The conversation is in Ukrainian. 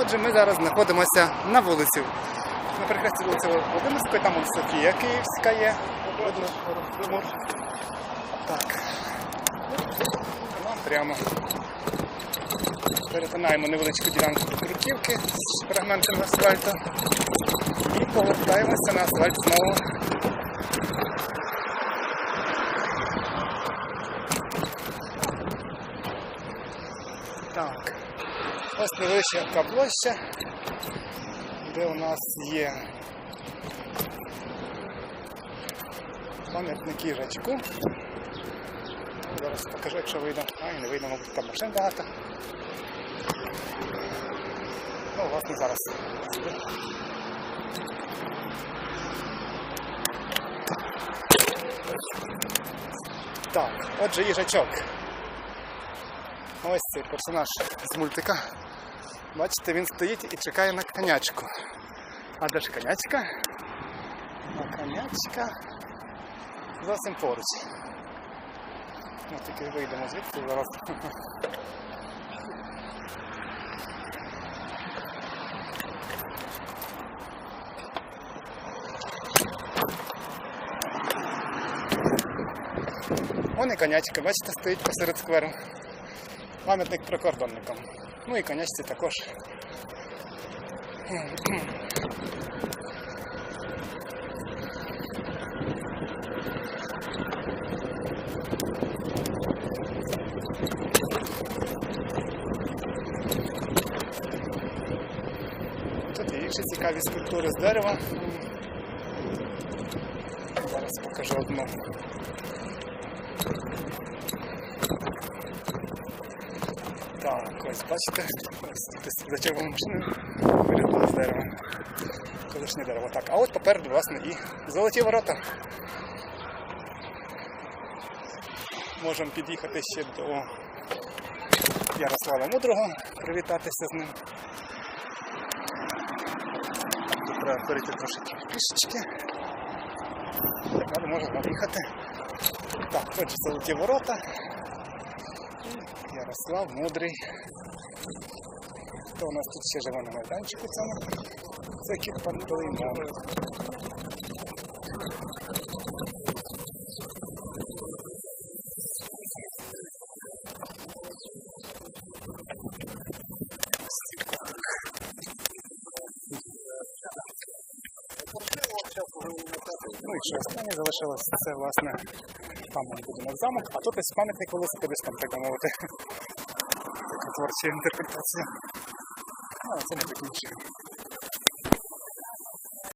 Отже, ми зараз знаходимося на вулиці. На перехресті вулиці Володимирської, там вон Софія Київська є. Видно, Так. Прямо. Перетинаємо невеличку ділянку Круківки з фрагментами асфальту. І повертаємося на асфальт знову. Так. Ось невеличка площа, де у нас є пам'ятник їжачку. Зараз покажу, якщо вийде. А, і не вийде, мабуть, там машин багато. Ну, власне, зараз. Так, отже, їжачок. Ось цей персонаж з мультика. Бачите, він стоїть і чекає на конячку. А де ж конячка? А конячка зовсім поруч. Ми тільки вийдемо звідти зараз. Вон і конячка, бачите, стоїть посеред скверу. Пам'ятник прикордонникам. Ну і конячці також. Тут є інші цікаві скульптури з дерева. Зараз покажу одну. Так, ось бачите, ось тут зачепив машину, вилітало з дерева. Колишнє дерево. Так, а от попереду, власне, і золоті ворота. Можемо під'їхати ще до Ярослава Мудрого, привітатися з ним. Треба перейти трошки пішечки. Так, але можемо їхати. Так, отже, золоті ворота. Ярослав Мудрий. Хто у нас тут ще живе на майданчику цьому? Це кіт Пантелеймон. Ну і що останнє залишилось, це власне там ми будемо замок, а тут ось пам'ятник велосипедистам, так би мовити. Творча інтерпретація. Ну, це не закінчує.